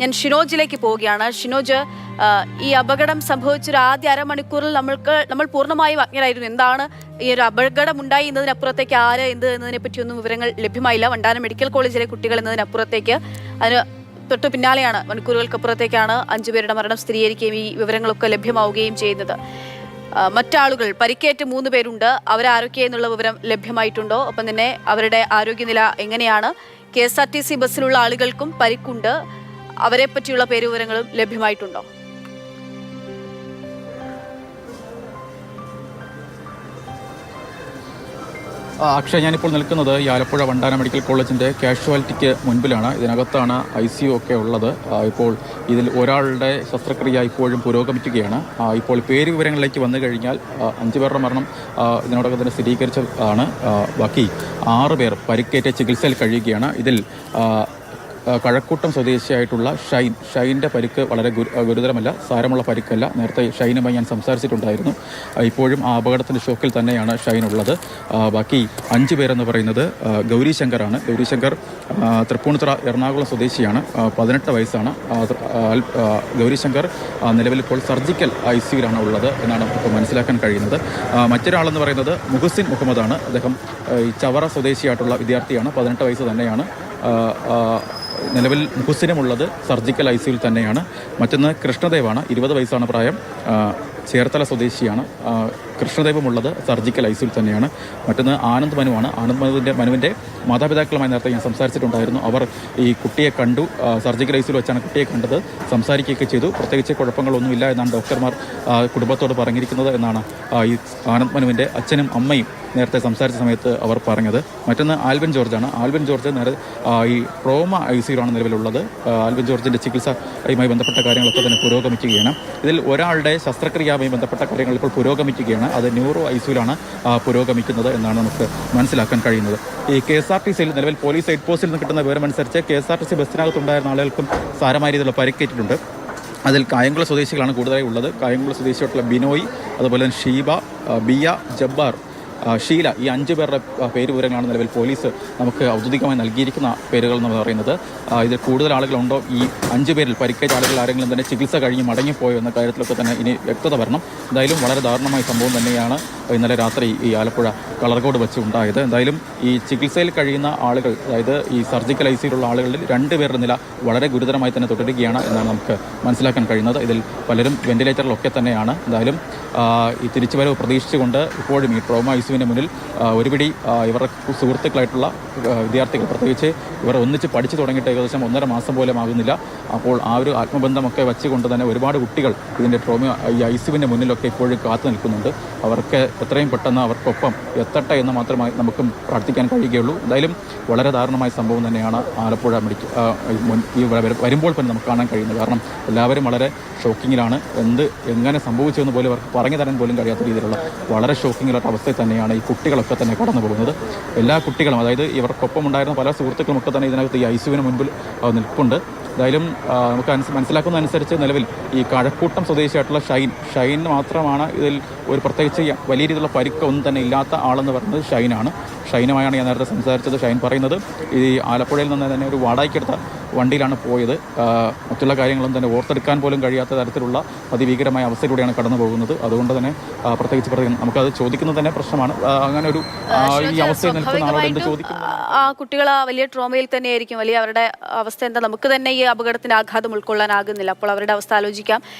ഞാൻ ഷിനോജിലേക്ക് പോവുകയാണ്. ഷിനോജ് ഈ അപകടം സംഭവിച്ചൊരു ആദ്യ അരമണിക്കൂറിൽ നമ്മൾക്ക് നമ്മൾ പൂർണമായും അജ്ഞരായിരുന്നു. എന്താണ് ഈ ഒരു അപകടം ഉണ്ടായി എന്നതിനപ്പുറത്തേക്ക് ആര് എന്ത് എന്നതിനെ പറ്റിയൊന്നും വിവരങ്ങൾ ലഭ്യമായില്ല. വണ്ടാനം മെഡിക്കൽ കോളേജിലെ കുട്ടികൾ എന്നതിനപ്പുറത്തേക്ക് അതിന് തൊട്ടു പിന്നാലെയാണ് മണിക്കൂറുകൾക്കപ്പുറത്തേക്കാണ് അഞ്ചുപേരുടെ മരണം സ്ഥിരീകരിക്കുകയും ഈ വിവരങ്ങളൊക്കെ ലഭ്യമാവുകയും ചെയ്യുന്നത്. മറ്റാളുകൾ പരിക്കേറ്റ് മൂന്ന് പേരുണ്ട്. അവരാരൊക്കെ എന്നുള്ള വിവരം ലഭ്യമായിട്ടുണ്ടോ? ഒപ്പം തന്നെ അവരുടെ ആരോഗ്യനില എങ്ങനെയാണ്? K S R T C ബസ്സിലുള്ള ആളുകൾക്കും പരിക്കുണ്ട്. അവരെ പറ്റിയുള്ള പേരുവിവരങ്ങളും ലഭ്യമായിട്ടുണ്ടോ? അക്ഷയ് ഞാനിപ്പോൾ നിൽക്കുന്നത് ഈ ആലപ്പുഴ വണ്ടാന മെഡിക്കൽ കോളേജിന്റെ കാഷ്വാലിറ്റിക്ക് മുൻപിലാണ്. ഇതിനകത്താണ് ഐ സി യു ഒക്കെ ഉള്ളത്. ഇപ്പോൾ ഇതിൽ ഒരാളുടെ ശസ്ത്രക്രിയ ഇപ്പോഴും പുരോഗമിക്കുകയാണ്. ഇപ്പോൾ പേര് വിവരങ്ങളിലേക്ക് വന്നു കഴിഞ്ഞാൽ അഞ്ച് പേരുടെ മരണം ആ, ഇതിനോടകം തന്നെ സ്ഥിരീകരിച്ചതാണ്. ബാക്കി ആറ് പേർ പരിക്കേറ്റ് ചികിത്സയിൽ കഴിയുകയാണ്. ഇതിൽ കഴക്കൂട്ടം സ്വദേശിയായിട്ടുള്ള ഷൈൻ ഷൈന്റെ പരിക്ക് വളരെ ഗുരു- ഗുരുതരമല്ല സാരമുള്ള പരിക്കല്ല. നേരത്തെ ഷൈനുമായി ഞാൻ സംസാരിച്ചിട്ടുണ്ടായിരുന്നു. ഇപ്പോഴും ആ അപകടത്തിന്റെ ഷോക്കിൽ തന്നെയാണ് ഷൈൻ ഉള്ളത് ബാക്കി അഞ്ച് പേരെന്ന് പറയുന്നത് ഗൗരിശങ്കറാണ്. ഗൗരിശങ്കർ തൃപ്പൂണിത്തുറ എറണാകുളം സ്വദേശിയാണ്. പതിനെട്ട് വയസ്സാണ്. ഗൗരിശങ്കർ നിലവിൽ ഇപ്പോൾ സർജിക്കൽ ഐ സിയിലാണ് ഉള്ളത് എന്നാണ് ഇപ്പോൾ മനസ്സിലാക്കാൻ കഴിയുന്നത്. മറ്റൊരാളെന്ന് പറയുന്നത് മുഹസിൻ മുഹമ്മദാണ്. അദ്ദേഹം ചവറ സ്വദേശിയായിട്ടുള്ള വിദ്യാർത്ഥിയാണ്. പതിനെട്ട് വയസ്സ് തന്നെയാണ്. നിലവിൽ മുഖുസ്ഥിരമുള്ളത് സർജിക്കൽ ഐ സിയിൽ തന്നെയാണ്. മറ്റൊന്ന് കൃഷ്ണദേവാണ്. ഇരുപത് വയസ്സാണ് പ്രായം. ചേർത്തല സ്വദേശിയാണ്. കൃഷ്ണദേവമുള്ളത് സർജിക്കൽ ഐസിൽ തന്നെയാണ്. മറ്റൊന്ന് ആനന്ദ് മനുവാണ്. ആനന്ദ് മനുവിന്റെ മനുവിന്റെ മാതാപിതാക്കളുമായി നേരത്തെ ഞാൻ സംസാരിച്ചിട്ടുണ്ടായിരുന്നു. അവർ ഈ കുട്ടിയെ കണ്ടു. സർജിക്കൽ ഐസിൽ വെച്ചാണ് കുട്ടിയെ കണ്ടത്. സംസാരിക്കുകയൊക്കെ ചെയ്തു. പ്രത്യേകിച്ച് കുഴപ്പങ്ങളൊന്നുമില്ല എന്നാണ് ഡോക്ടർമാർ കുടുംബത്തോട് പറഞ്ഞിരിക്കുന്നത് എന്നാണ് ഈ ആനന്ദ് മനുവിന്റെ അച്ഛനും അമ്മയും നേരത്തെ സംസാരിച്ച സമയത്ത് അവർ പറഞ്ഞത്. മറ്റൊന്ന് ആൽവിൻ ജോർജാണ്. ആൽവിൻ ജോർജ് നേരെ ഈ ട്രോമ ഐ സിയിലാണ് നിലവിലുള്ളത്. ആ, ആൽവിൻ ജോർജിന്റെ ചികിത്സയുമായി ബന്ധപ്പെട്ട കാര്യങ്ങളൊക്കെ തന്നെ പുരോഗമിക്കുകയാണ്. ഇതിൽ ഒരാളുടെ ശസ്ത്രക്രിയയുമായി ബന്ധപ്പെട്ട കാര്യങ്ങൾ ഇപ്പോൾ പുരോഗമിക്കുകയാണ്. അത് ന്യൂറോ ഐ സിയിലാണ് പുരോഗമിക്കുന്നത് എന്നാണ് നമുക്ക് മനസ്സിലാക്കാൻ കഴിയുന്നത്. ഈ കെ എസ് ആർ ടി സിയിൽ നിലവിൽ പോലീസ് ഹെഡ് പോസ്റ്റിൽ നിന്ന് കിട്ടുന്ന വിവരമനുസരിച്ച് K S R T C ബസ്സിനകത്തുണ്ടായിരുന്ന ആളുകൾക്കും സാരമായ രീതിയിലുള്ള പരിക്കേറ്റിട്ടുണ്ട്. അതിൽ കായംകുളം സ്വദേശികളാണ് കൂടുതലായി ഉള്ളത്. കായംകുളം സ്വദേശിയായിട്ടുള്ള ബിനോയ് അതുപോലെ തന്നെ ഷീബ ബിയ ജബ്ബാർ ഷീല ഈ അഞ്ച് പേരുടെ പേര് വിവരങ്ങളാണ് നിലവിൽ പോലീസ് നമുക്ക് ഔദ്യോഗികമായി നൽകിയിരിക്കുന്ന പേരുകൾ എന്ന് പറയുന്നത്. ഇതിൽ കൂടുതൽ ആളുകളുണ്ടോ? ഈ അഞ്ച് പേരിൽ പരിക്കേറ്റ ആളുകൾ ആരെങ്കിലും തന്നെ ചികിത്സ കഴിഞ്ഞ് മടങ്ങിപ്പോയോ എന്ന കാര്യത്തിലൊക്കെ തന്നെ ഇനി വ്യക്തത വരണം. എന്തായാലും വളരെ ദാരുണമായ സംഭവം തന്നെയാണ്. ഇന്നലെ രാത്രി ഈ ആലപ്പുഴ കളർകോട് വെച്ച് ഉണ്ടായത്. എന്തായാലും ഈ ചികിത്സയിൽ കഴിയുന്ന ആളുകൾ അതായത് ഈ സർജിക്കൽ ഐ സിയിലുള്ള ആളുകളിൽ രണ്ട് പേരുടെ നില വളരെ ഗുരുതരമായി തന്നെ തുടരുകയാണ് എന്നാണ് നമുക്ക് മനസ്സിലാക്കാൻ കഴിയുന്നത്. ഇതിൽ പലരും വെന്റിലേറ്ററിലൊക്കെ തന്നെയാണ്. എന്തായാലും ഈ തിരിച്ചുവരവ് പ്രതീക്ഷിച്ചുകൊണ്ട് ഇപ്പോഴും ഈ ട്രോമ ഐസുവിന് മുന്നിൽ ഒരുപിടി ഇവരുടെ സുഹൃത്തുക്കളായിട്ടുള്ള വിദ്യാർത്ഥികൾ പ്രത്യേകിച്ച് ഇവർ ഒന്നിച്ച് പഠിച്ചു തുടങ്ങിയിട്ട് ഏകദേശം ഒന്നര മാസം പോലും ആകുന്നില്ല. അപ്പോൾ ആ ഒരു ആത്മബന്ധമൊക്കെ വെച്ചുകൊണ്ട് തന്നെ ഒരുപാട് കുട്ടികൾ ഇതിന്റെ ട്രോമ ഈ ഐസുവിന്റെ മുന്നിലൊക്കെ ഇപ്പോഴും കാത്തു നിൽക്കുന്നുണ്ട്. അവർക്ക് എത്രയും പെട്ടെന്ന് അവർക്കൊപ്പം എത്തട്ടെ എന്ന് മാത്രമായി നമുക്കും പ്രാർത്ഥിക്കാൻ കഴിയുകയുള്ളൂ. എന്തായാലും വളരെ ദാരുണമായ സംഭവം തന്നെയാണ് ആലപ്പുഴ മെഡിക്കൽ ഈ വരുമ്പോൾ തന്നെ നമുക്ക് കാണാൻ കഴിയുന്നത്. കാരണം എല്ലാവരും വളരെ ഷോക്കിങ്ങിലാണ്. എന്ത് എങ്ങനെ സംഭവിച്ചു എന്ന് പോലും അവർക്ക് പറഞ്ഞു തരാൻ പോലും കഴിയാത്ത രീതിയിലുള്ള വളരെ ഷോക്കിങ്ങിലുള്ള അവസ്ഥയിൽ തന്നെയാണ് ഈ കുട്ടികളൊക്കെ തന്നെ കടന്നു പോകുന്നത്. എല്ലാ കുട്ടികളും അതായത് ഇവർക്കൊപ്പം ഉണ്ടായിരുന്ന പല സുഹൃത്തുക്കളും ഒക്കെ തന്നെ ഇതിനകത്ത് ഈ ഐസുവിന് മുൻപിൽ നിൽപ്പുണ്ട്. എന്തായാലും നമുക്ക് അനുസ- മനസ്സിലാക്കുന്ന അനുസരിച്ച് നിലവിൽ ഈ കഴക്കൂട്ടം സ്വദേശിയായിട്ടുള്ള ഷൈൻ ഷൈൻ മാത്രമാണ് ഇതിൽ ഒരു പ്രത്യേകിച്ച് വലിയ രീതിയിലുള്ള പരിക്ക് ഒന്നും തന്നെ ഇല്ലാത്ത ആളെന്ന് പറയുന്നത് ഷൈനാണ്. ഷൈനുമായാണ് ഞാൻ നേരത്തെ സംസാരിച്ചത് ഷൈൻ പറയുന്നത്. ഈ ആലപ്പുഴയിൽ നിന്ന് തന്നെ ഒരു വാടകയ്ക്കെടുത്ത വണ്ടിയിലാണ് പോയത്. മറ്റുള്ള കാര്യങ്ങളും തന്നെ ഓർത്തെടുക്കാൻ പോലും കഴിയാത്ത തരത്തിലുള്ള അതിഭീകരമായ അവസ്ഥയിലൂടെയാണ് കടന്നു പോകുന്നത് അതുകൊണ്ട് തന്നെ പ്രത്യേകിച്ച് പറയുന്നത് നമുക്കത് ചോദിക്കുന്നത് തന്നെ പ്രശ്നമാണ്. അങ്ങനെ ഒരു ഈ അവസ്ഥയിൽ നിൽക്കുന്ന ആളോട് എന്ത് ചോദിക്കും ആ കുട്ടികൾ വലിയ ട്രോമയിൽ തന്നെയായിരിക്കും. വലിയ അവരുടെ അവസ്ഥ എന്താ? നമുക്ക് തന്നെ ഈ അപകടത്തിന്റെ ആഘാതം ഉൾക്കൊള്ളാനാകുന്നില്ല. അപ്പോൾ അവരുടെ അവസ്ഥ ആലോചിക്കാം.